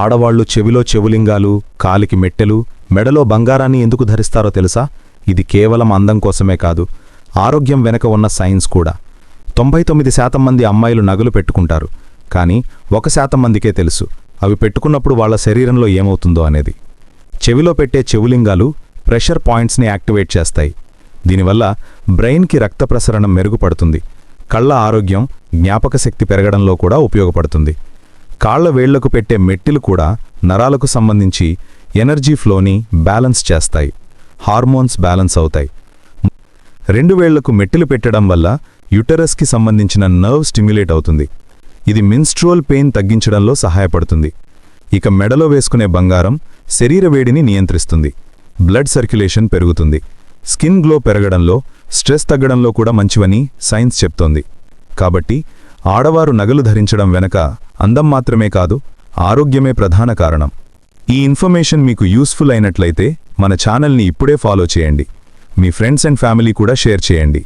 ఆడవాళ్ళు చెవిలో చెవులింగాలు కాలికి మెట్టెలు మెడలో బంగారాన్ని ఎందుకు ధరిస్తారో తెలుసా? ఇది కేవలం అందం కోసమే కాదు ఆరోగ్యం వెనక ఉన్న సైన్స్ కూడా. తొంభై తొమ్మిది శాతం మంది అమ్మాయిలు నగలు పెట్టుకుంటారు కానీ ఒక శాతం మందికే తెలుసు అవి పెట్టుకున్నప్పుడు వాళ్ళ శరీరంలో ఏమవుతుందో అనేది. చెవిలో పెట్టే చెవులింగాలు ప్రెషర్ పాయింట్స్ని యాక్టివేట్ చేస్తాయి. దీనివల్ల బ్రెయిన్కి రక్త ప్రసరణం మెరుగుపడుతుంది కళ్ళ ఆరోగ్యం జ్ఞాపకశక్తి పెరగడంలో కూడా ఉపయోగపడుతుంది. కాళ్ళ వేళ్ళకు పెట్టే మెట్టిలు కూడా నరాలకు సంబంధించి ఎనర్జీ ఫ్లోని బ్యాలెన్స్ చేస్తాయి. హార్మోన్స్ బ్యాలెన్స్ అవుతాయి. రెండు వేళ్ళకు మెట్టిలు పెట్టడం వల్ల యుటరస్కి సంబంధించిన నర్వ్ స్టిమ్యులేట్ అవుతుంది. ఇది మిన్స్ట్రోల్ పెయిన్ తగ్గించడంలో సహాయపడుతుంది. ఇక మెడలో వేసుకునే బంగారం శరీర వేడిని నియంత్రిస్తుంది. బ్లడ్ సర్క్యులేషన్ పెరుగుతుంది. స్కిన్ గ్లో పెరగడంలో స్ట్రెస్ తగ్గడంలో కూడా మంచివని సైన్స్ చెప్తోంది. కాబట్టి ఆడవారు నగలు ధరించడం వెనక అందం మాత్రమే కాదు ఆరోగ్యమే ప్రధాన కారణం. ఈ ఇన్ఫర్మేషన్ మీకు యూస్ఫుల్ అయినట్లయితే మన ఛానల్ని ఇప్పుడే ఫాలో చేయండి. మీ ఫ్రెండ్స్ అండ్ ఫ్యామిలీ కూడా షేర్ చేయండి.